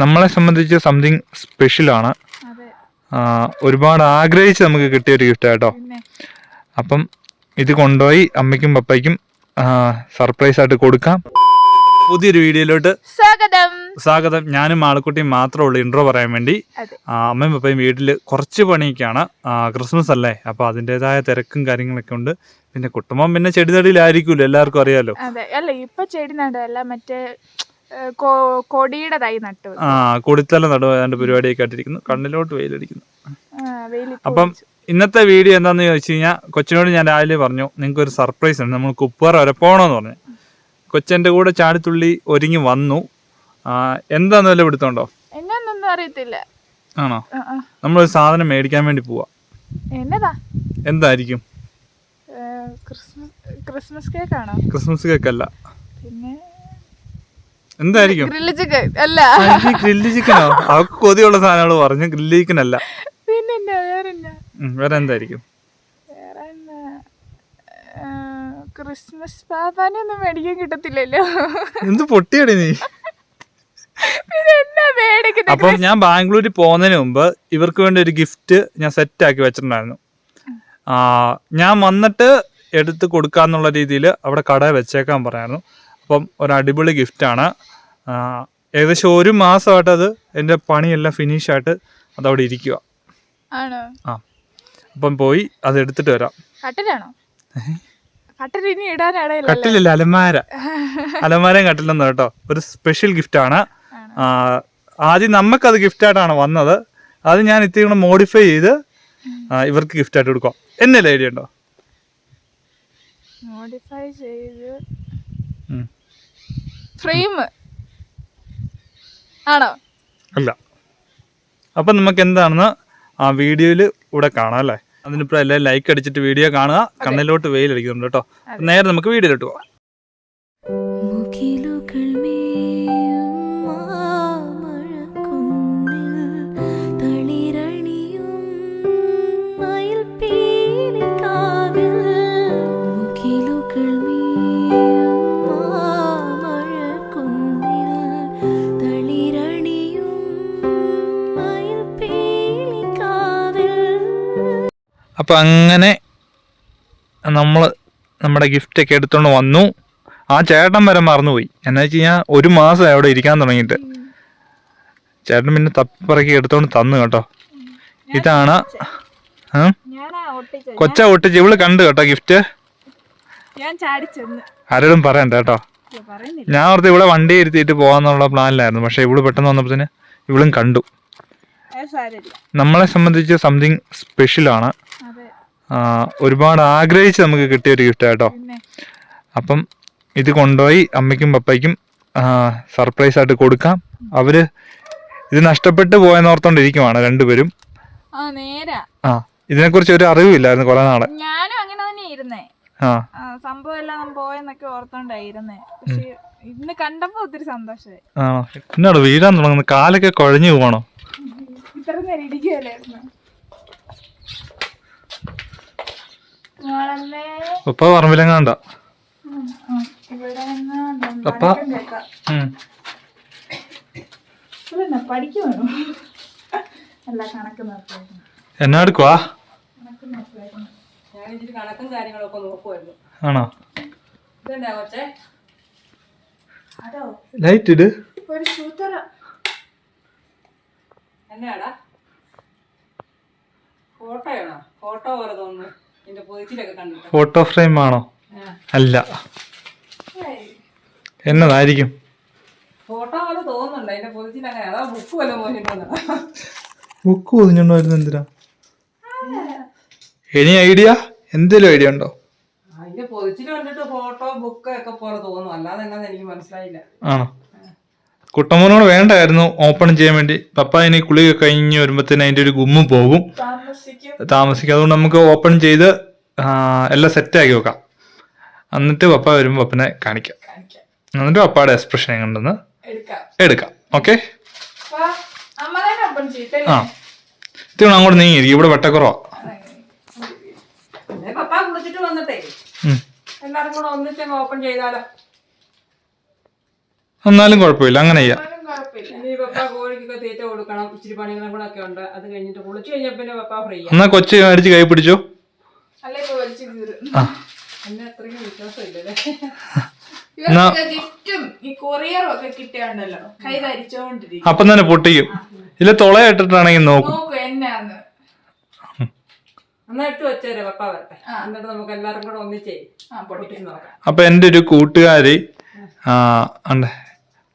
നമ്മളെ സംബന്ധിച്ച് സംതിങ് സ്പെഷ്യലാണ് ഒരുപാട് ആഗ്രഹിച്ച് നമുക്ക് കിട്ടിയ ഒരു ഗിഫ്റ്റ് കേട്ടോ. അപ്പം ഇത് കൊണ്ടുപോയി അമ്മയ്ക്കും പപ്പയ്ക്കും സർപ്രൈസ് ആയിട്ട് കൊടുക്കാം. പുതിയൊരു വീഡിയോയിലോട്ട് സ്വാഗതം. സ്വാഗതം. ഞാനും ആളക്കുട്ടിയും മാത്രമേ ഉള്ളൂ ഇൻട്രോ പറയാൻ വേണ്ടി. അമ്മയും പപ്പയും വീട്ടിൽ കുറച്ച് പണിയൊക്കെയാണ് ക്രിസ്മസ് അല്ലേ? അപ്പോൾ അതിന്റെതായ തിരക്കും കാര്യങ്ങളൊക്കെ ഉണ്ട്. പിന്നെ കുട്ടുമ്പം പിന്നെ ചെടിതടിയിലായിരിക്കുമല്ലോ എല്ലാവർക്കും അറിയാലോ. അതെ. അല്ല ഇപ്പൊ ചെടി നടല്ല മറ്റേ കൊടിയുടെ തൈ നട്ടു ആ കുടിത്തല നടുവ് ഏതാണ്ട് പരിപാടിയൊക്കെ ആയിട്ടിരിക്കുന്നു. കണ്ണിലോട്ട് വെയിലടിക്കുന്നു. അപ്പം ഇന്നത്തെ വീഡിയോ എന്താണെന്ന് ചോദിച്ചു കഴിഞ്ഞാൽ കൊച്ചിനോട് ഞാൻ രാവിലെ പറഞ്ഞു നിങ്ങൾക്ക് ഒരു സർപ്രൈസ് ഉണ്ട് നമ്മൾ കുപ്പുവറ വരെ പോകണമെന്ന് പറഞ്ഞു. കൊച്ചന്റെ കൂടെ ചാടിത്തുള്ളി ഒരുങ്ങി വന്നു. എന്താന്ന് വല്ല പിടുത്തോണ്ടോ എന്നൊന്നും അറിയത്തില്ല. ആണോ. നമ്മളൊരു സാധനം മേടിക്കാൻ വേണ്ടി പോവാ. എന്നതാ? എന്തായിരിക്കും? ക്രിസ്മസ് കേക്ക് ആണോ ക്രിസ്മസ് കേക്കല്ല. പിന്നെ? എന്തായിരിക്കും? ഗ്രില്ല് ചിക്കൻ അല്ല. ഗ്രില്ല് ചിക്കനോ അവർക്ക് കൊതിയുള്ള സാധനങ്ങൾ പറഞ്ഞു ഗ്രില്ല് ചിക്കൻ അല്ല. പിന്നെ വേറെ എന്തായിരിക്കും ക്രിസ്മസ് പാപ്പാനൊന്നും മേടിക്കാൻ കിട്ടത്തില്ലല്ലോ. എന്ത് പൊട്ടിയടി നീ? അപ്പം ഞാൻ ബാംഗ്ലൂരിൽ പോകുന്നതിന് മുമ്പ് ഇവർക്ക് വേണ്ടി ഒരു ഗിഫ്റ്റ് ഞാൻ സെറ്റ് ആക്കി വെച്ചിട്ടുണ്ടായിരുന്നു. ആ, ഞാൻ വന്നിട്ട് എടുത്ത് കൊടുക്കാന്നുള്ള രീതിയിൽ അവിടെ കട വെച്ചേക്കാൻ പറയായിരുന്നു. അപ്പം ഒരു അടിപൊളി ഗിഫ്റ്റാണ് ഏകദേശം ഒരു മാസമായിട്ട് അത് എന്റെ പണിയെല്ലാം ഫിനിഷായിട്ട് അതവിടെ ഇരിക്കുക ആ അപ്പം പോയി അത് എടുത്തിട്ട് വരാം. കട്ടിലാണോ? കട്ടിലില്ല അലമാര. അലമാരയും കട്ടിലൊന്നും കേട്ടോ. ഒരു സ്പെഷ്യൽ ഗിഫ്റ്റാണ് ആണ്. ആദ്യം നമുക്കത് ഗിഫ്റ്റായിട്ടാണ് വന്നത്. അത് ഞാൻ ഇത്തിരി കൂടെ മോഡിഫൈ ചെയ്ത് ഇവർക്ക് ഗിഫ്റ്റ് ആയിട്ട് കൊടുക്കാം. എന്നല്ലേ ഐഡിയ ഉണ്ടോ? മോഡിഫൈ ചെയ്ത്. ഫ്രെയിം ആണോ? അല്ല. അപ്പം നമുക്ക് എന്താണെന്ന് ആ വീഡിയോയിൽ ഇവിടെ കാണാം അല്ലേ? അതിനിപ്പോൾ എല്ലാം ലൈക്ക് അടിച്ചിട്ട് വീഡിയോ കാണുക. കണ്ണിലോട്ട് വെയിലടിക്കുന്നുണ്ട് കേട്ടോ. നേരെ നമുക്ക് വീഡിയോയിലോട്ട് പോവാം. അപ്പം അങ്ങനെ നമ്മൾ നമ്മുടെ ഗിഫ്റ്റൊക്കെ എടുത്തുകൊണ്ട് വന്നു. ആ ചേട്ടൻ വരെ മറന്നുപോയി. എന്നാ വെച്ച് കഴിഞ്ഞാൽ ഒരു മാസം അവിടെ ഇരിക്കാൻ തുടങ്ങിയിട്ട്. ചേട്ടൻ പിന്നെ തപ്പിപ്പറക്കി എടുത്തോണ്ട് തന്നു കേട്ടോ. ഇതാണ് കൊച്ച ഒട്ടിച്ച് ഇവൾ കണ്ടു കേട്ടോ ഗിഫ്റ്റ് ആരോടും പറയണ്ട കേട്ടോ. ഞാൻ ഓർത്ത് ഇവിടെ വണ്ടി ഇരുത്തിയിട്ട് പോകാന്നുള്ള പ്ലാനിലായിരുന്നു. പക്ഷെ ഇവൾ പെട്ടെന്ന് വന്നപ്പോഴത്തേന് ഇവളും കണ്ടു. നമ്മളെ സംബന്ധിച്ച് സംതിങ് സ്പെഷ്യലാണ് ഒരുപാട് ആഗ്രഹിച്ച് നമുക്ക് കിട്ടിയ ഒരു ഗിഫ്റ്റ് കേട്ടോ. അപ്പം ഇത് കൊണ്ടുപോയി അമ്മയ്ക്കും പപ്പയ്ക്കും സർപ്രൈസ് ആയിട്ട് കൊടുക്കാം. അവർ ഇത് നഷ്ടപ്പെട്ട് പോയെന്നോർത്തോണ്ടിരിക്കുവാണ് രണ്ടുപേരും. ആ ഇതിനെ ഇതിനെക്കുറിച്ച് ഒരു അറിവില്ലായിരുന്നു കുറെ നാളെ. ഞാനും അങ്ങനെ തന്നെ സംഭവം എല്ലാം പോയെന്നൊക്കെ ഓർത്തോണ്ടായിരുന്നേ ഇന്ന് കണ്ടപ്പോ ഒത്തിരി സന്തോഷമായി ആ എന്നാണ് വീഴാൻ തുടങ്ങുന്നത്? കാലൊക്കെ കുഴഞ്ഞു പോകണോ ഇത്ര നേരം ഇരിക്കുകയല്ലായിരുന്നു മോളമ്മേ പപ്പ പറമ്പിലെങ്ങാണ്ട ഉം, ഉം. ഇവിടെ നിന്ന് പപ്പ. വടക്കം കേൾക്കാം ഉം. ഇതെന്നാ പഠിക്കുവാണോ കണക്ക് നോക്കുവായിരുന്നു. എന്നാ എടുക്കുവാ? ആണോ? ലൈറ്റ് ഇട്. ഒരു സൂത്ര എന്നാടാ? ഫോട്ടോയാണോ? ഫോട്ടോ പോലെ തോന്നുന്നു. ഫോട്ടോ ഫ്രെയിം ആണോ. അല്ല. എന്നതായിരിക്കും? ഫോട്ടോ പോലെ തോന്നുന്നുണ്ട്. അതിന്റെ പൊതിച്ചിൽ അങ്ങനെ. അതാ ബുക്ക് വല്ല ബുക്ക് പൊതിഞ്ഞോണ്ട് എന്തിനാ? ഇനി ഐഡിയ എന്തേലും ഐഡിയ ഉണ്ടോ? അതിന്റെ പൊതിച്ചിൽ കണ്ടിട്ട് ഫോട്ടോ ബുക്ക് ഒക്കെ പോലെ തോന്നുന്നു അല്ലാതെ എന്നാന്ന് എനിക്ക് മനസ്സിലായില്ല. ആണോ? കുട്ടമ്മനോട് വേണ്ടായിരുന്നു ഓപ്പൺ ചെയ്യാൻ വേണ്ടി. പപ്പ ഇനി കുളി കഴിഞ്ഞ് വരുമ്പോഴത്തേന് അതിന്റെ ഒരു ഗുമ്മ് പോകും. താമസിക്കും. അതുകൊണ്ട് നമുക്ക് ഓപ്പൺ ചെയ്ത് എല്ലാം സെറ്റാക്കി വെക്കാം. എന്നിട്ട് പപ്പ വരുമ്പോൾ പപ്പനെ കാണിക്കാം. എന്നിട്ട് പപ്പയുടെ എക്സ്പ്രഷൻ എങ്ങനെ എടുക്കാം. ഓക്കെ ആ. ഇത്തിരി അങ്ങോട്ട് നീങ്ങിയിരിക്കും. ഇവിടെ വെട്ടക്കുറവാ. കൂടെ ഒന്നിച്ചങ്ങ് ഓപ്പൺ ചെയ്താലോ? എന്നാലും കുഴപ്പമില്ല അങ്ങനെ ചെയ്യാം. എന്നാ കൊച്ചു മേടിച്ച് കൈ പിടിച്ചോ? അപ്പം തന്നെ പൊട്ടിക്കും. ഇല്ല തുളയിട്ടിട്ടാണെങ്കിൽ നോക്കാം. അപ്പൊ എന്റെ ഒരു കൂട്ടുകാരി ആ ഉണ്ട്.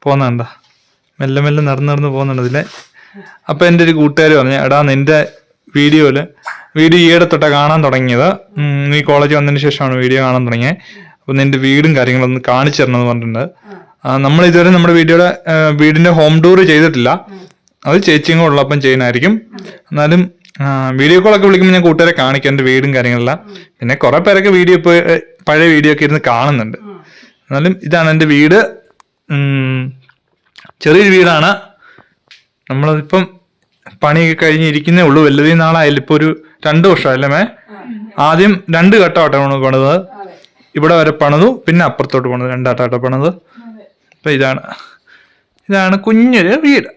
പോകുന്നുണ്ട മെല്ലെ മെല്ലെ നടന്ന് നടന്ന് പോകുന്നുണ്ട് ഇതിലെ. അപ്പൊ എന്റെ ഒരു കൂട്ടുകാർ പറഞ്ഞു എടാ നിന്റെ വീഡിയോയിൽ വീഡിയോ ഈയിടെ തൊട്ടാ കാണാൻ തുടങ്ങിയത്. നീ കോളേജ് വന്നതിന് ശേഷമാണ് വീഡിയോ കാണാൻ തുടങ്ങിയത് അപ്പൊ നിന്റെ വീടും കാര്യങ്ങളൊന്ന് കാണിച്ചു തരണം എന്ന് പറഞ്ഞിട്ടുണ്ട്. നമ്മൾ ഇതുവരെ നമ്മുടെ വീഡിയോയുടെ വീടിന്റെ ഹോം ടൂർ ചെയ്തിട്ടില്ല. അത് ചേച്ചിയും കൂടെ ഉള്ളപ്പം ചെയ്യുന്നതായിരിക്കും. എന്നാലും വീഡിയോ കോളൊക്കെ വിളിക്കുമ്പോൾ ഞാൻ കൂട്ടുകാരെ കാണിക്കാം എന്റെ വീടും കാര്യങ്ങളെല്ലാം. പിന്നെ കുറെ പേരൊക്കെ വീഡിയോ ഇപ്പോൾ പഴയ വീഡിയോ ഒക്കെ ഇരുന്ന് കാണുന്നുണ്ട്. എന്നാലും ഇതാണ് എന്റെ വീട്. ചെറിയൊരു വീടാണ്. നമ്മളിപ്പം പണിയൊക്കെ കഴിഞ്ഞിരിക്കുന്നേ ഉള്ളൂ. വലുതേ നാളായാലും ഇപ്പോൾ ഒരു രണ്ട് അല്ലേ മേ? ആദ്യം രണ്ട് ഘട്ടമാട്ടോ നമ്മൾ പണിത് ഇവിടെ വരെ പണിതു പിന്നെ അപ്പുറത്തോട്ട് പണിത്. രണ്ടാട്ടാട്ടോ പണിത്. അപ്പൊ ഇതാണ്. ഇതാണ് കുഞ്ഞൊരു വീട്.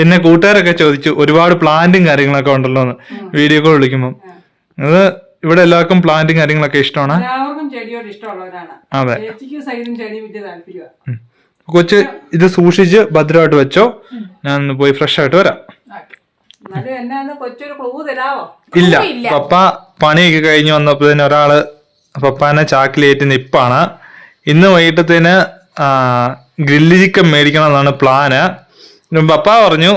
എന്നെ കൂട്ടുകാരൊക്കെ ചോദിച്ചു ഒരുപാട് പ്ലാന്റും കാര്യങ്ങളൊക്കെ ഉണ്ടല്ലോ എന്ന് വീഡിയോ കോൾ വിളിക്കുമ്പോൾ അത് ഇവിടെ എല്ലാവർക്കും പ്ലാന്റും കാര്യങ്ങളൊക്കെ ഇഷ്ടമാണ്? എല്ലാവർക്കും ചെടിയോട് ഇഷ്ടമുള്ളവരാണ്. അതെ. ചേച്ചിക്ക് സൈഡും ചെടി വലിയ താല്പര്യമാണ് ഉം. കൊച്ച് ഇത് സൂക്ഷിച്ച് ഭദ്രമായിട്ട് വെച്ചോ. ഞാൻ ഒന്ന് പോയി ഫ്രഷ് ആയിട്ട് വരാം. ഇല്ല. പപ്പ പണിയൊക്കെ കഴിഞ്ഞ് വന്നപ്പോ തന്നെ ഒരാൾ പപ്പാനെ ചാക്കിലേറ്റ് നിപ്പാണ്. ഇന്ന് വൈകിട്ടത്തേന് ഗ്രില്ല് ചിക്കൻ മേടിക്കണം എന്നാണ് പ്ലാന് പപ്പ പറഞ്ഞു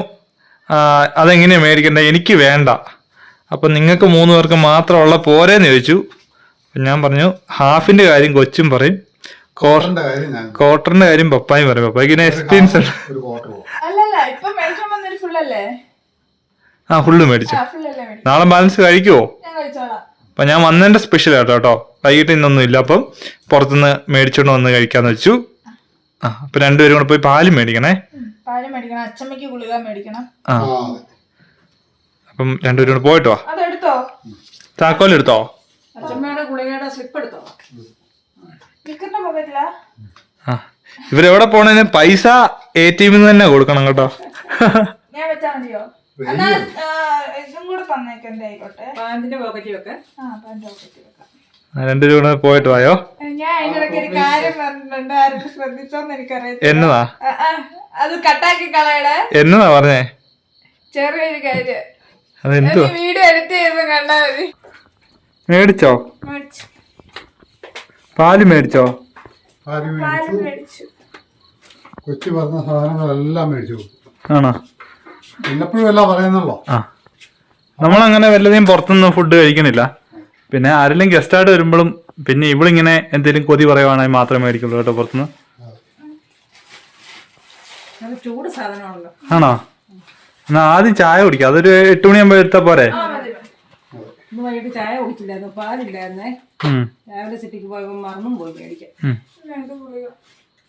അതെങ്ങനെയാ മേടിക്കണ്ടേ? എനിക്ക് വേണ്ട. അപ്പൊ നിങ്ങൾക്ക് മൂന്ന് പേർക്ക് മാത്രമുള്ള പോരേന്ന് ചോദിച്ചു. ഞാൻ പറഞ്ഞു ഹാഫിന്റെ കാര്യം കൊച്ചും പറയും. കോട്ടറിന്റെ കാര്യം ഞാൻ ക്വാർട്ടറിന്റെ കാര്യം പപ്പായും പറയും. പപ്പായ്ക്ക് ഇതിന് എക്സ്പീരിയൻസ് ഉണ്ട് ആ ഫുള്ള് മേടിച്ചു. നാളെ ബാലൻസ് കഴിക്കുവോ? ഞാൻ കഴിച്ചോളാം. അപ്പൊ ഞാൻ വന്നതിന്റെ സ്പെഷ്യൽ ആട്ടോ കേട്ടോ. വൈകിട്ട് ഇന്നൊന്നും ഇല്ല അപ്പം പുറത്തുനിന്ന് മേടിച്ചോണ്ട് വന്ന് കഴിക്കാന്ന് വെച്ചു. ആ അപ്പൊ രണ്ടുപേരും കൂടെ പോയി പാൽ മേടിക്കണേ. പാൽ മേടിക്കണം അച്ചമ്മയ്ക്ക് ഗുളിക മേടിക്കണം. ആ. അപ്പം രണ്ടുപേരും കൂടെ പോയിട്ടോ? അതെടുത്തോ. താക്കോൽ എടുത്തോ അച്ഛമ്മയുടെ ഗുളികയുടെ സ്ലിപ്പ് എടുത്തോ. നിക്കറിന്റെ പോക്കറ്റിലാ ആ ഇവരെവിടെ പോണേന് പൈസ എ ടി എമ്മിൽ തന്നെ കൊടുക്കണം കേട്ടോ. ഞാൻ വെച്ചാ മതിയോ? എന്നാ ആ, ഇതും കൂടെ തന്നേക്ക് എന്റെ ആയിക്കോട്ടെ പാന്റിന്റെ പോക്കറ്റ് വെക്ക ആ വെക്കാം രണ്ടുപേരും കൂടെ പോയിട്ട് വായോ? ഞാൻ ഒരു കാര്യം പറഞ്ഞിട്ടുണ്ട് ആരും ശ്രദ്ധിച്ചോന്ന് എന്നതാ? അത് കട്ടാക്കി കളയടേ. എന്നതാ പറഞ്ഞേ? ചെറിയൊരു കാര്യം. അതെന്തുവാ? വീഡിയോ എഡിറ്റ് ചെയ്യുമ്പോ കണ്ടാ മതി. മേടിച്ചോ. പാൽ മേടിച്ചോ? കൊച്ചു പറഞ്ഞ സാധനങ്ങളെല്ലാം മേടിച്ചു. ആണോ? എല്ലപ്പോഴും എല്ലാം പറയുന്നല്ലോ ആ. നമ്മളങ്ങനെ വല്ലതും പുറത്തുനിന്ന് ഫുഡ് കഴിക്കണില്ല. പിന്നെ ആരെങ്കിലും ഗസ്റ്റായിട്ട് വരുമ്പോഴും പിന്നെ ഇവളിങ്ങനെ എന്തെങ്കിലും കൊതി പറയുവാണെങ്കിൽ മാത്രമേ മേടിക്കുള്ളൂ കേട്ടോ പുറത്തുനിന്ന്. നല്ല ചൂട് സാധനമാണല്ലോ. ആണോ? എന്നാ ആദ്യം ചായ കുടിക്കാം. അതൊരു എട്ട് മണിയാകുമ്പോ എടുത്താ പോരെ? ആ മതി. ഒക്കെ ഇന്ന് വൈകിട്ട് ചായ കുടിച്ചില്ലായിരുന്നു. പാലില്ലായിരുന്നേ. ഉം, രാവിലെ സിറ്റിക്ക് മറന്നും പോയി മേടിക്കാൻ.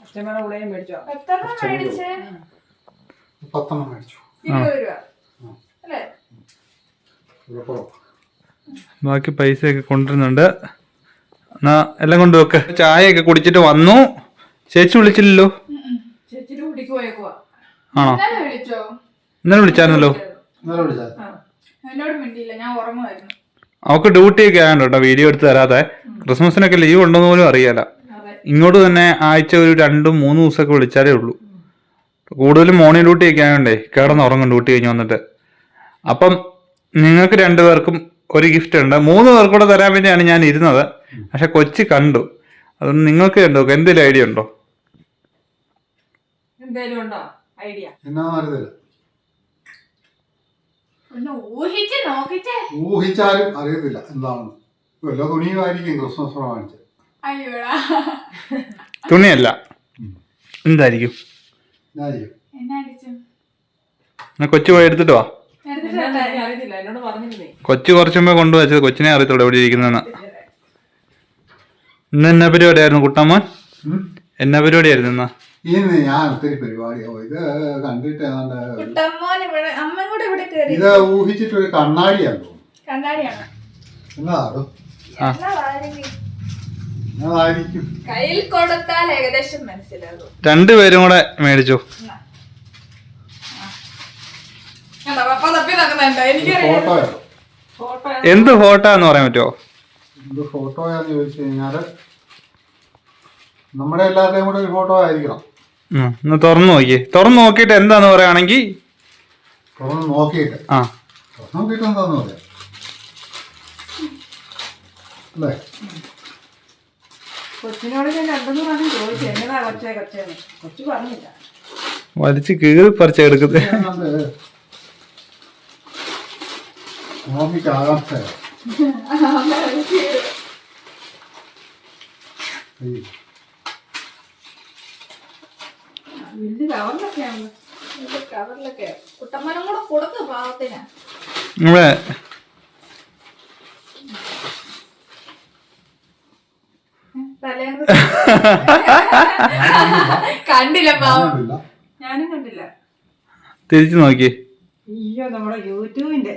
അച്ഛമ്മയുടെ മേടിച്ചോ? പത്തെണ്ണം ബാക്കി പൈസയൊക്കെ കൊണ്ടുവരുന്നുണ്ട്. എന്നാ എല്ലാം കൊണ്ട് ചായ ചായയൊക്കെ കുടിച്ചിട്ട് വന്നു. ചേച്ചി വിളിച്ചില്ലല്ലോ? ആണോ? ഇന്നലെ വിളിച്ചായിരുന്നല്ലോ. ഇന്നലെ വിളിച്ചാൽ എന്നോട് മിണ്ടിയില്ല ഞാൻ ഉറങ്ങുമായിരുന്നു. അവക്ക് ഡ്യൂട്ടി ഒക്കെ ആയതുകൊണ്ട് കേട്ടോ വീഡിയോ എടുത്ത് തരാതെ. ക്രിസ്മസിനൊക്കെ ലീവ് ഉണ്ടെന്ന് പോലും അറിയാല ഇങ്ങോട്ട് തന്നെ ആഴ്ച ഒരു രണ്ടും മൂന്നു ദിവസമൊക്കെ വിളിച്ചാലേ ഉള്ളൂ. കൂടുതലും മോർണിംഗ് ഡ്യൂട്ടി ഒക്കെ ആയതുകൊണ്ടേ കിടന്ന് ഉറങ്ങും ഡ്യൂട്ടി കഴിഞ്ഞ് വന്നിട്ട്. അപ്പം നിങ്ങൾക്ക് രണ്ടുപേർക്കും ഒരു ഗിഫ്റ്റ് ഉണ്ട്. മൂന്ന് പേർക്കൂടെ തരാൻ വേണ്ടിയാണ് ഞാൻ ഇരുന്നത്. പക്ഷെ കൊച്ചി കണ്ടു. അതൊന്നും നിങ്ങൾക്ക് കണ്ടു എന്തെങ്കിലും ഐഡിയ ഉണ്ടോ? എന്തെങ്കിലും ഉണ്ടോ? ഐഡിയ? ഊഹിച്ച് നോക്കിച്ചേ. ഊഹിച്ചാലും അറിയത്തില്ല എന്താണ്. വല്ല തുണിയുമായിരിക്കും ക്രിസ്മസ് പ്രമാണിച്ച് അയ്യോടാ. തുണിയല്ല. എന്തായിരിക്കും? എന്നാ അടിച്ചു? എന്നാ കൊച്ചു പോയി എടുത്തിട്ട് വാ. അറിയത്തില്ല. എന്നോട് പറഞ്ഞിരുന്നേ. കൊച്ചു കുറച്ച് മുമ്പേ കൊണ്ടുവച്ചത് കൊച്ചിനെ അറിയത്തുള്ളൂ എവിടെ ഇരിക്കുന്നതെന്ന് ഇന്ന് എന്നാ പരിപാടിയായിരുന്നു കുട്ടമ്മ? എന്നാ പരിപാടിയായിരുന്നു ഇന്ന്? ഇന്ന് ഞാൻ ഒത്തിരി പരിപാടിയാവും ഇത് കണ്ടിട്ട് ഇത് ഊഹിച്ചിട്ടൊരു കണ്ണാടിയാണ്. കയ്യിൽ കൊടുത്താൽ ഏകദേശം മനസ്സിലാകും. രണ്ടുപേരും കൂടെ മേടിച്ചു. എന്ത് ഫോട്ടോ എന്ന് പറയാൻ പറ്റുമോ എന്ത് ഫോട്ടോയാന്ന് ചോദിച്ചു കഴിഞ്ഞാൽ നമ്മുടെ എല്ലാവരുടെയും കൂടെ ഒരു ഫോട്ടോ ആയിരിക്കണം. ഒന്ന് തുറന്നു നോക്കി. തുറന്നു നോക്കിയിട്ട് എന്താന്ന് പറയുകയാണെങ്കിൽ തുറന്ന് നോക്കിയിട്ട്. ആ. നോക്കിയിട്ട് എന്താന്ന് പറയാം. അല്ലേ? കൊച്ചിനോട് ഞാൻ രണ്ടെന്ന് പറഞ്ഞു. ചോദിച്ചു എന്നതാ കൊച്ചേ കൊച്ചേന്ന് കൊച്ചു പറഞ്ഞില്ല. വലിച്ച് കീറി പറിച്ചെടുക്കുന്നത് ഏതാണ്ട് സ്വാമിക്ക് ആകാംക്ഷ വലിയ കവറിലൊക്കെയാണ്. കവറിലൊക്കെ. കുട്ടമ്മനും കൂടെ കൊടുക്ക് പാവത്തിന്. കണ്ടില്ല പാവം. ഞാനും കണ്ടില്ല. തിരിച്ചു നോക്കി. അയ്യോ നമ്മുടെ യൂട്യൂബിന്റെ.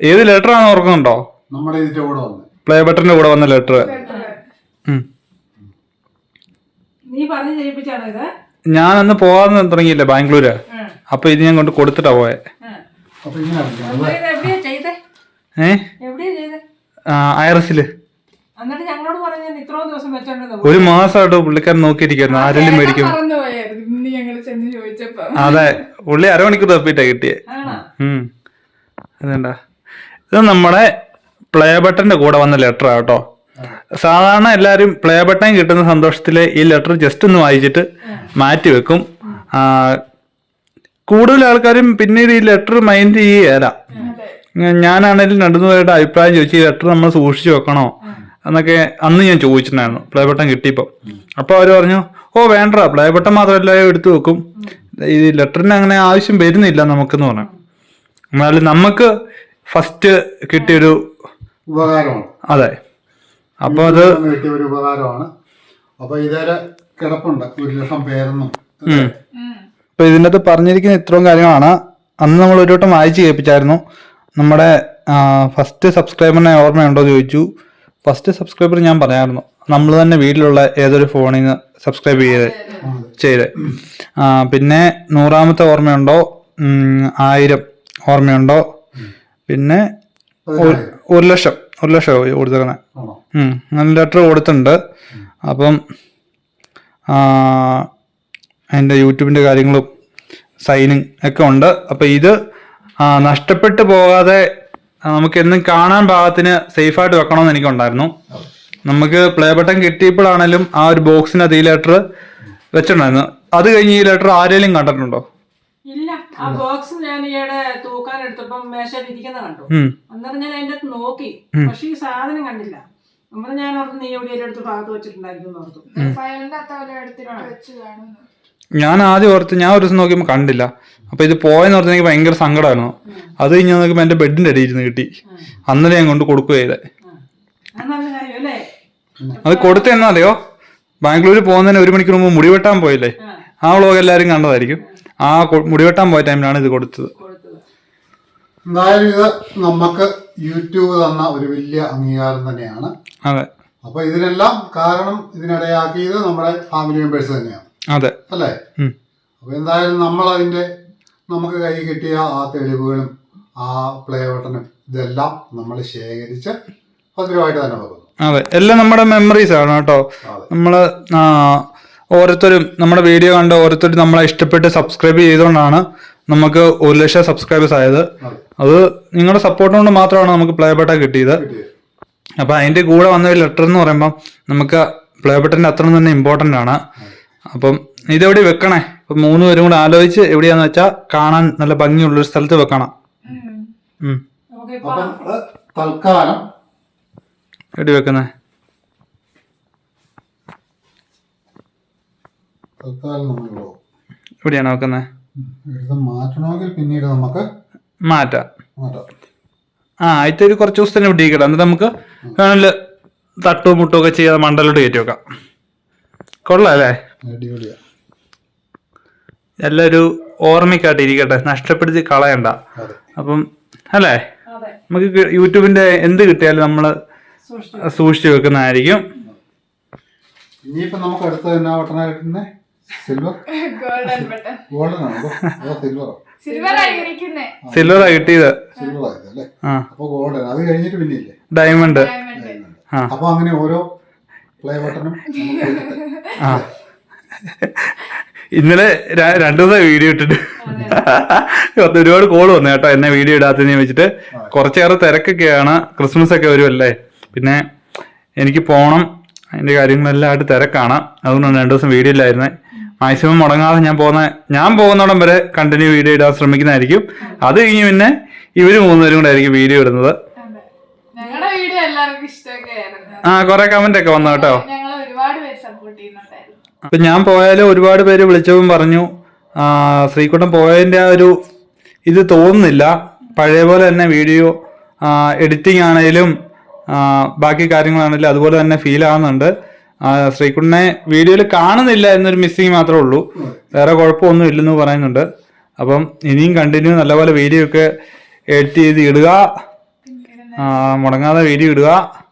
ഏത് ലെറ്റർ ആണ് ഓർക്കുന്നുണ്ടോ? നമ്മുടെ ഇതിന്റെ കൂടെ വന്ന്. പ്ലേ ബട്ടന്റെ കൂടെ വന്ന ലെറ്റർ നീ പറഞ്ഞു ചെയ്യിപ്പിച്ചാണോ ഇത്? ഞാൻ അന്ന് പോകാൻ തുടങ്ങിയില്ല ബാംഗ്ലൂര്. അപ്പൊ ഇത് ഞാൻ കൊണ്ട് കൊടുത്തിട്ടാ പോയെ. ഐറസിൽ ഒരു മാസമായിട്ട് പുള്ളിക്കാരൻ നോക്കിയിരിക്കുന്നു ആരെങ്കിലും മേടിക്കും അതെ. പുള്ളി അരമണിക്കൂർ തപ്പിട്ടാ കിട്ടിയേ. അതെന്താ ഇത് നമ്മുടെ പ്ലേ ബട്ടന്റെ കൂടെ വന്ന ലെറ്റർ കേട്ടോ. സാധാരണ എല്ലാവരും പ്ലേ ബട്ടൺ കിട്ടുന്ന സന്തോഷത്തിൽ ഈ ലെറ്റർ ജസ്റ്റ് ഒന്ന് വായിച്ചിട്ട് മാറ്റി വെക്കും. കൂടുതൽ ആൾക്കാരും പിന്നീട് ഈ ലെറ്റർ മൈൻഡ് ചെയ്യുകയല്ല ഞാനാണെങ്കിലും രണ്ടു പേരുടെ അഭിപ്രായം ചോദിച്ചു ഈ ലെറ്റർ നമ്മൾ സൂക്ഷിച്ചു വെക്കണോ എന്നൊക്കെ അന്ന് ഞാൻ ചോദിച്ചിട്ടുണ്ടായിരുന്നു പ്ലേ ബട്ടൺ കിട്ടിയപ്പോൾ അപ്പോൾ അവർ പറഞ്ഞു ഓ വേണ്ട പ്ലേ ബട്ടൺ മാത്രമല്ല എടുത്തു വെക്കും. ഈ ലെറ്ററിന് അങ്ങനെ ആവശ്യം വരുന്നില്ല നമുക്കെന്ന് പറഞ്ഞു. എന്നാലും നമുക്ക് ഫസ്റ്റ് കിട്ടിയൊരു ഉപകാരമാണ്. അതെ. അപ്പോൾ അത് കിട്ടിയ ഒരു ഉപകാരമാണ്. അപ്പൊ ഇതേരെ കിടപ്പുണ്ട്. ഒരു ലക്ഷം പേരെന്നും. അപ്പോൾ അപ്പൊ ഇതിനകത്ത് പറഞ്ഞിരിക്കുന്ന ഇത്രയും കാര്യങ്ങളാണ്. അന്ന് നമ്മൾ ഒരു വട്ടം വായിച്ച് കേൾപ്പിച്ചായിരുന്നു. നമ്മുടെ ഫസ്റ്റ് സബ്സ്ക്രൈബറിനെ ഓർമ്മയുണ്ടോ എന്ന് ചോദിച്ചു. ഫസ്റ്റ് സബ്സ്ക്രൈബർ ഞാൻ പറയാമായിരുന്നു നമ്മൾ തന്നെ വീട്ടിലുള്ള ഏതൊരു ഫോണിൽ നിന്ന് സബ്സ്ക്രൈബ് ചെയ്ത്. ചെയ്ത് പിന്നെ നൂറാമത്തെ ഓർമ്മയുണ്ടോ? ആയിരം ഓർമ്മയുണ്ടോ? പിന്നെ ഒരു ലക്ഷം. ഒരു ലക്ഷം കൊടുത്തേക്കണേ. ഞാൻ അങ്ങനെ ലെറ്റർ കൊടുത്തിട്ടുണ്ട്. അപ്പം അതിന്റെ യൂട്യൂബിന്റെ കാര്യങ്ങളും സൈനിങ് ഒക്കെ ഉണ്ട്. അപ്പം ഇത് നഷ്ടപ്പെട്ടു പോകാതെ നമുക്ക് എന്നും കാണാൻ പാകത്തിന് സേഫായിട്ട് വെക്കണമെന്ന് എനിക്കുണ്ടായിരുന്നു. നമുക്ക് പ്ലേ ബട്ടൺ കിട്ടിയപ്പോഴാണേലും ആ ഒരു ബോക്സിനകത്ത് ഈ ലെറ്റർ വെച്ചിട്ടുണ്ടായിരുന്നു. അത് കഴിഞ്ഞ് ഈ ലെറ്റർ ആരെങ്കിലും കണ്ടിട്ടുണ്ടോ? ആ ബോക്സ് ഞാൻ ഈയിടെ തൂക്കാൻ എടുത്തപ്പം മേശയിൽ ഇരിക്കുന്ന കണ്ടു. അന്നേരം ഞാൻ അതിന്റെ അകത്ത് നോക്കി. പക്ഷെ ഈ സാധനം കണ്ടില്ല. അന്നേരം ഞാൻ ഓർത്ത് നീ എവിടെ എടുത്ത് ഭാഗത്ത് വെച്ചിട്ടുണ്ടായിരിക്കും ഓർത്തു. ഫയലിന്റെ വല്ല എടുത്തിട്ട് വെച്ച് കാണുന്നു ഞാൻ ആദ്യം ഓർത്ത് ഞാൻ ഒരു ദിവസം നോക്കിയപ്പോൾ കണ്ടില്ല. അപ്പോൾ ഇത് പോയെന്ന് ഓർത്ത് എനിക്ക് ഭയങ്കര സങ്കടമായിരുന്നു. അത് കഴിഞ്ഞ് നോക്കുമ്പോൾ എന്റെ ബെഡിന്റെ അടിയിൽ ഇരുന്ന് കിട്ടി. അന്നലെ ഞാൻ കൊണ്ട് കൊടുക്കുക ചെയ്തേ. അത് നല്ല കാര്യം അല്ലേ? അത് കൊടുത്ത എന്നറിയോ ബാംഗ്ലൂർ പോകുന്നതിന് ഒരു മണിക്കൂർ മുമ്പ് മുടിവെട്ടാൻ പോയില്ലേ? ആ. വ്ളോഗ് എല്ലാവരും കണ്ടതായിരിക്കും. ആ മുടിവെട്ടാൻ പോയ ടൈമിലാണ് ഇത് കൊടുത്തത്. എന്തായാലും ഇത് നമുക്ക് യൂട്യൂബ് തന്ന ഒരു വലിയ അംഗീകാരം തന്നെയാണ്. അതെ. അപ്പൊ ഇതിനെല്ലാം കാരണം ഇതിനിടയാക്കിയത് നമ്മുടെ ഫാമിലി മെമ്പേഴ്സ് തന്നെയാണ്. അതെ. അല്ലേ. അപ്പൊ എന്തായാലും നമ്മൾ അതിന്റെ നമുക്ക് കൈ കിട്ടിയ ആ തെളിവുകളും ആ പ്ലേ ബട്ടണും ഇതെല്ലാം നമ്മൾ ശേഖരിച്ച് ഭദ്രമായിട്ട് തന്നെ വെക്കുന്നു. അതെ. എല്ലാം നമ്മുടെ മെമ്മറീസ് ആണ് കേട്ടോ. അതെ. ഓരോരുത്തരും നമ്മുടെ വീഡിയോ കണ്ട് ഓരോരുത്തരും നമ്മളെ ഇഷ്ടപ്പെട്ട് സബ്സ്ക്രൈബ് ചെയ്തുകൊണ്ടാണ് നമുക്ക് ഒരു ലക്ഷം സബ്സ്ക്രൈബേഴ്സ് ആയത്. അത് നിങ്ങളുടെ സപ്പോർട്ട് കൊണ്ട് മാത്രമാണ് നമുക്ക് പ്ലേ ബട്ടൺ കിട്ടിയത്. അപ്പം അതിന്റെ കൂടെ വന്ന ഒരു ലെറ്റർ എന്ന് പറയുമ്പോൾ നമുക്ക് പ്ലേ ബട്ടന്റെ അത്ര തന്നെ ഇമ്പോർട്ടന്റ് ആണ്. അപ്പം ഇതെവിടെ വെക്കണേ? ഇപ്പൊ മൂന്ന് പേരും കൂടെ ആലോചിച്ച് എവിടെയാന്ന് വെച്ചാൽ കാണാൻ നല്ല ഭംഗിയുള്ളൊരു സ്ഥലത്ത് വെക്കണം. തൽക്കാലം എവിടെ വെക്കുന്നേ? തൽക്കാലം നമ്മൾ ഇവിടെ പോകും. എവിടെയാണ് വെക്കുന്നത് മാറ്റണമെങ്കിൽ പിന്നീട് നമുക്ക് മാറ്റാം. ആ ആദ്യത്തെ ഒരു കുറച്ച് ദിവസത്തിന് ഇവിടെ ഇരിക്കട്ടെ എന്നിട്ട് നമുക്ക് വേണമെങ്കിൽ തട്ടും മുട്ടും ഒക്കെ ചെയ്യാതെ മണ്ടലോട്ട് കയറ്റി വെക്കാം. കൊള്ളാം അല്ലേ അടിപൊളിയാ. എല്ലാം ഒരു ഓർമ്മയ്ക്കായിട്ട് ഇരിക്കട്ടെ. നഷ്ടപ്പെടുത്തി കളയണ്ട. അപ്പം അല്ലേ? നമുക്ക് യൂട്യൂബിന്റെ എന്ത് കിട്ടിയാലും നമ്മൾ സൂക്ഷിച്ചു സൂക്ഷിച്ചു വെക്കുന്നതായിരിക്കും. ഇനിയിപ്പോ നമുക്ക് അടുത്ത് എന്നാ പട്ടണ കിട്ടുന്നേ സിൽവർ ഗോൾഡൻ ബട്ടൺ ഗോൾഡൻ ആണോ? അതോ സിൽവറോ സിൽവർ ആയിരിക്കുന്നേ സിൽവറാ കിട്ടിയത്. സിൽവർ ആയത് അല്ലേ ആ. അപ്പൊ ഗോൾഡൻ അത് കഴിഞ്ഞിട്ട് പിന്നെ ഇല്ലേ ഡയമണ്ട് ആ. അപ്പൊ അങ്ങനെ ഓരോ പ്ലേ ബട്ടണും നമുക്ക് ആ. ഇന്നലെ രണ്ടു ദിവസം വീഡിയോ ഇട്ടിട്ട്. ഒരുപാട് കോൾ വന്നു കേട്ടോ. എന്നെ വീഡിയോ ഇടാത്തതിനെ വെച്ചിട്ട്. കുറച്ചേറെ തിരക്കൊക്കെയാണ് ക്രിസ്മസ് ഒക്കെ വരുമല്ലേ? പിന്നെ എനിക്ക് പോണം. അതിന്റെ കാര്യങ്ങളെല്ലാം ആയിട്ട് തിരക്കാണ്. അതുകൊണ്ടാണ് രണ്ടു ദിവസം വീഡിയോ ഇല്ലായിരുന്നേ. മാക്സിമം മുടങ്ങാതെ ഞാൻ പോകുന്ന ഞാൻ പോകുന്നിടം വരെ കണ്ടിന്യൂ വീഡിയോ ഇടാൻ ശ്രമിക്കുന്നതായിരിക്കും. അത് കഴിഞ്ഞ് പിന്നെ ഇവർ മൂന്നുപേരും കൂടെ ആയിരിക്കും വീഡിയോ ഇടുന്നത് ആ കുറെ കമന്റ് ഒക്കെ വന്നു കേട്ടോ. അപ്പൊ ഞാൻ പോയാലും ഒരുപാട് പേര് വിളിച്ചപ്പം പറഞ്ഞു. ശ്രീകുട്ടം പോയതിന്റെ ആ ഒരു ഇത് തോന്നുന്നില്ല. പഴയ പോലെ തന്നെ വീഡിയോ എഡിറ്റിംഗ് ആണെങ്കിലും ബാക്കി കാര്യങ്ങളാണെങ്കിലും അതുപോലെ തന്നെ ഫീൽ ആവുന്നുണ്ട്. ശ്രീകുട്ടനെ വീഡിയോയിൽ കാണുന്നില്ല എന്നൊരു മിസ്സിങ് മാത്രമേ ഉള്ളൂ. വേറെ കുഴപ്പമൊന്നും ഇല്ലെന്ന് പറയുന്നുണ്ട്. അപ്പം ഇനിയും കണ്ടിന്യൂ നല്ലപോലെ വീഡിയോ ഒക്കെ എഡിറ്റ് ചെയ്ത് ഇടുക. ആ, മുടങ്ങാതെ വീഡിയോ ഇടുക.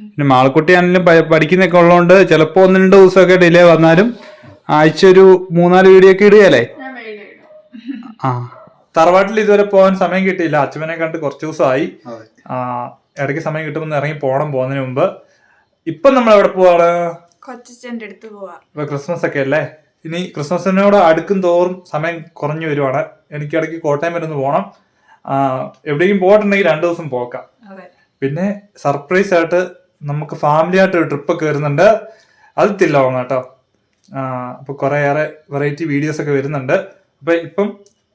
പിന്നെ മാളക്കുട്ടി ആണെങ്കിലും പഠിക്കുന്നൊക്കെ ഉള്ളതുകൊണ്ട് ചിലപ്പോൾ ഒന്ന് രണ്ട് ദിവസമൊക്കെ ഡിലേ വന്നാലും ആഴ്ച ഒരു മൂന്നാൽ വീഡിയോ ഒക്കെ ഇടുകയല്ലേ? ആ. തറവാട്ടിൽ ഇതുവരെ പോകാൻ സമയം കിട്ടിയില്ല. അച്ഛനെ കണ്ട് കുറച്ച് ദിവസമായി. ആ, ഇടയ്ക്ക് സമയം കിട്ടുമ്പോൾ ഇറങ്ങി പോകണം പോകുന്നതിന് മുമ്പ്. ഇപ്പം നമ്മൾ എവിടെ പോവാണ്? കൊച്ചച്ഛന്റെ അടുത്ത് പോവാ. ഇപ്പൊ ക്രിസ്മസ് ഒക്കെ അല്ലേ? ഇനി ക്രിസ്മസിനോട് അടുക്കും തോറും സമയം കുറഞ്ഞു വരുവാണ്. എനിക്ക് ഇടയ്ക്ക് കോട്ടയം വരെ ഒന്ന് പോകണം എവിടെയും പോയിട്ടുണ്ടെങ്കിൽ രണ്ടു ദിവസം പോക്കാം. പിന്നെ സർപ്രൈസ് ആയിട്ട് നമുക്ക് ഫാമിലി ആയിട്ട് ഒരു ട്രിപ്പ് ഒക്കെ വരുന്നുണ്ട്. അത് തില്ലാവും കേട്ടോ. അപ്പൊ കുറെ ഏറെ വെറൈറ്റി വീഡിയോസ് ഒക്കെ വരുന്നുണ്ട്. അപ്പൊ ഇപ്പം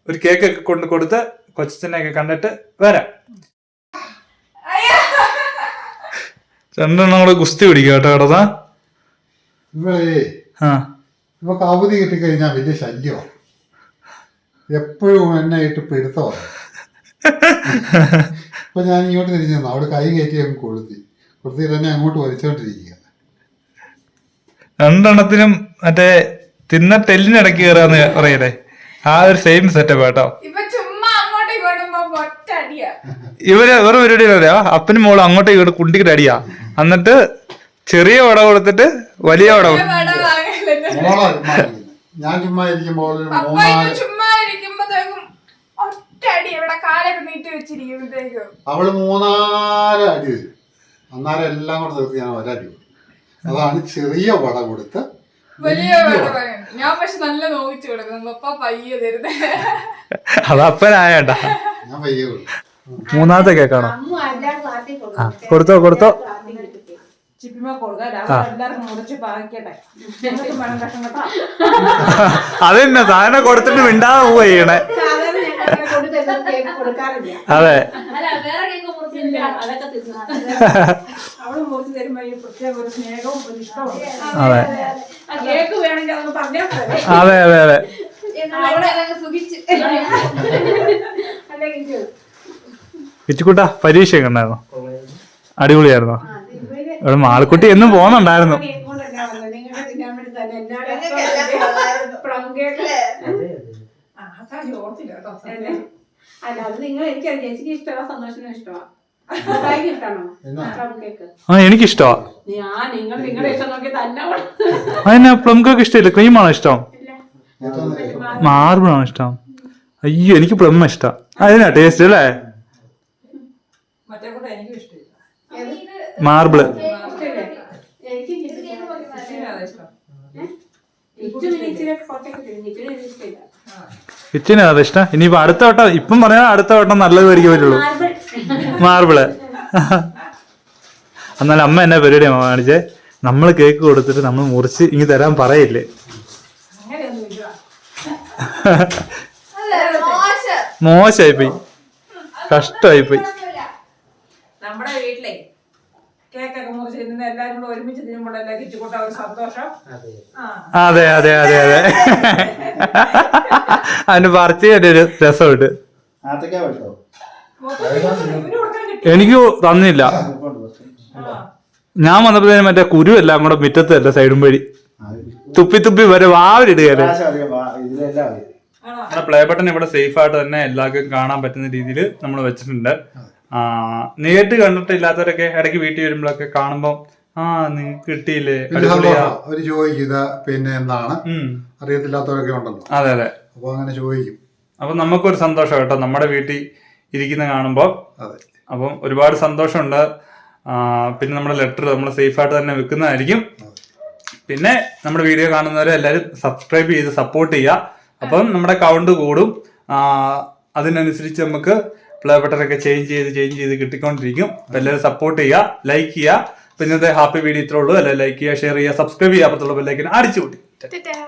ഒരു കേക്ക് ഒക്കെ കൊണ്ട് കൊടുത്ത് കൊച്ചനെ കണ്ടിട്ട് വരാം. രണ്ടെണ്ണം കൂടെ ഗുസ്തി പിടിക്കുക കേട്ടോ കടതാ. ഇവളേ ആ. ഇവക്ക് അവധി കിട്ടിക്കഴിഞ്ഞാൽ വലിയ ശല്യമാണ് എപ്പോഴും എന്നെ ഇട്ട് പെരുത്തമാണ് ഇപ്പൊ ഞാൻ ഇങ്ങോട്ട് തിരിഞ്ഞു നിന്നു. അവിടെ കൈ കയറ്റി അങ്ങ് കൊളുത്തി. കൊളുത്തിട്ട് തന്നെ അങ്ങോട്ട് വലിച്ചോണ്ടിരിക്കുക. രണ്ടെണ്ണത്തിനും മറ്റേ തിന്ന ടെല്ലിനിടയ്ക്ക് കയറാന്ന് പറയല്ലേ? ആ ഒരു സെയിം സെറ്റപ്പ് കേട്ടോ ഇപ്പൊ ചുമ്മാ അങ്ങോട്ടും ഇങ്ങോട്ടും പോകുമ്പോ ഇവർ വേറെ പരിപാടി അറിയാ അപ്പനും മോളും അങ്ങോട്ടേക്ക് കുണ്ടിക്കിട്ട് അടിയാ. എന്നിട്ട് ചെറിയ വട കൊടുത്തിട്ട് വലിയ വട ഞാൻ ചുമ്മാ ഇരിക്കുമ്പോൾ അവൾ മൂന്നാൽ അടി വരും അന്നേരം എല്ലാം കൂടെ തീർത്ത് ഞാൻ ഒരടി വരും അതാണ് ചെറിയ വട കൊടുത്ത് വലിയ. ഞാൻ പക്ഷെ നല്ല നോവിച്ചു കൊടുക്കുന്നു. പയ്യെ തരുന്നേ. അത് അപ്പനായണ്ട ഞാൻ പയ്യെ കൊടുക്കും. മൂന്നാമത്തെ കേക്കാണോ? ആ കൊടുത്തോ കൊടുത്തോ. അതെന്നെ സാധനം കൊടുത്തിട്ട് മിണ്ടാതെ പോവുക ചെയ്യണേ. സാധാരണ ഞങ്ങൾ കേക്ക് കൊടുക്കാറില്ല. അതെ. അതെ. കേക്ക് വേണമെങ്കിൽ അതൊന്ന് പറഞ്ഞാൽ മതി. അതെ അതെ അതെ. അല്ലെങ്കിൽ പരീക്ഷയൊക്കെ ഉണ്ടായിരുന്നു? അടിപൊളിയായിരുന്നോ? ഇവിടെ മാളക്കുട്ടി എന്നും പോകുന്നുണ്ടായിരുന്നു. ആ? പ്ലം കേക്ക് എനിക്കിഷ്ടമാ അതിനെ പ്ലം ഇഷ്ടമില്ല. ക്രീമാണോ ഇഷ്ടം? മാർബിളാണോ ഇഷ്ടം? അയ്യോ എനിക്ക് പ്ലം ഇഷ്ടം. അതിനാ ടേസ്റ്റ് അല്ലേ മറ്റേ കൂടെ എനിക്കും ഇഷ്ടമില്ല മാർബിൾ ഇഷ്ടമില്ലേ? എനിക്ക് ഇഷ്ടമില്ല ഇഷ്ടം ഇച്ചിരി ഇച്ചിരി കുറച്ചൊക്കെ തിരിഞ്ഞു ഇച്ചിരി എനിക്ക് ഇഷ്ടമില്ല കിച്ചന് ഇച്ചിനാ ഇഷ്ടം. ഇനിയിപ്പോ അടുത്ത വട്ടം ഇപ്പം പറഞ്ഞാൽ അടുത്ത വട്ടം നല്ലത് മേടിക്കാൻ പറ്റുള്ളൂ. മാർബിൾ. എന്നാൽ അമ്മ എന്നെ പരിപാടി കാണിച്ചേ? നമ്മൾ കേക്ക് കൊടുത്തിട്ട് നമ്മൾ മുറിച്ച് ഇങ്ങ് തരാൻ പറയില്ലേ? മോശമായിപ്പോയി കഷ്ടമായിപ്പോയി നമ്മുടെ വീട്ടിലെ കേക്കൊക്കെ മുറിച്ച് തിന്നുന്ന എല്ലാവരും കൂടെ ഒരുമിച്ച് തിന്നുമ്പോഴല്ലേ കിച്ചുകൂട്ട ഒരു സന്തോഷം. ആ. അതെ അതെ അതെ അതെ. അതിന് പറിച്ച് ഒരു രസമുണ്ട്. എനിക്ക് തന്നില്ല. ഞാൻ വന്നപ്പോഴത്തേനും മറ്റേ കുരു നമ്മുടെ കൂടെ മുറ്റത്തല്ല സൈഡും വഴി. തുപ്പി തുപ്പി വരെ നമ്മുടെ പ്ലേ ബട്ടൺ ഇവിടെ സേഫ് ആയിട്ട് തന്നെ എല്ലാവർക്കും കാണാൻ പറ്റുന്ന രീതിയിൽ നമ്മൾ വെച്ചിട്ടുണ്ട്. നേരിട്ട് കണ്ടിട്ടില്ലാത്തവരൊക്കെ ഇടയ്ക്ക് വീട്ടിൽ വരുമ്പോഴൊക്കെ കാണുമ്പോൾ ആ നിങ്ങൾക്ക് കിട്ടിയില്ലേ? അവർ ചോദിക്കും ഇത് പിന്നെ എന്താണ്. അറിയത്തില്ലാത്തവരൊക്കെ ഉണ്ടല്ലോ. അതെ അതെ. അപ്പൊ അങ്ങനെ ചോദിക്കും. അപ്പൊ നമുക്കൊരു സന്തോഷം കേട്ടോ നമ്മുടെ വീട്ടിൽ ഇരിക്കുന്ന കാണുമ്പോൾ അതെ. അപ്പം ഒരുപാട് സന്തോഷമുണ്ട്. പിന്നെ നമ്മുടെ ലെറ്റർ നമ്മൾ സേഫായിട്ട് തന്നെ വെക്കുന്നതായിരിക്കും. പിന്നെ നമ്മുടെ വീഡിയോ കാണുന്നവരെ എല്ലാവരും സബ്സ്ക്രൈബ് ചെയ്ത് സപ്പോർട്ട് ചെയ്യുക. അപ്പം നമ്മുടെ കൗണ്ട് കൂടും. അതിനനുസരിച്ച് നമുക്ക് പ്ലേ ബട്ടനൊക്കെ ചേഞ്ച് ചെയ്ത് ചേഞ്ച് ചെയ്ത് കിട്ടിക്കൊണ്ടിരിക്കും. എല്ലാവരും സപ്പോർട്ട് ചെയ്യുക ലൈക്ക് ചെയ്യുക. പിന്നെ ഹാപ്പി വീഡിയോ ഇത്രേ ഉള്ളൂ. അല്ലെ ലൈക്ക് ചെയ്യുക ഷെയർ ചെയ്യുക സബ്സ്ക്രൈബ് ചെയ്യുക. കൂട്ടി ടാറ്റാ.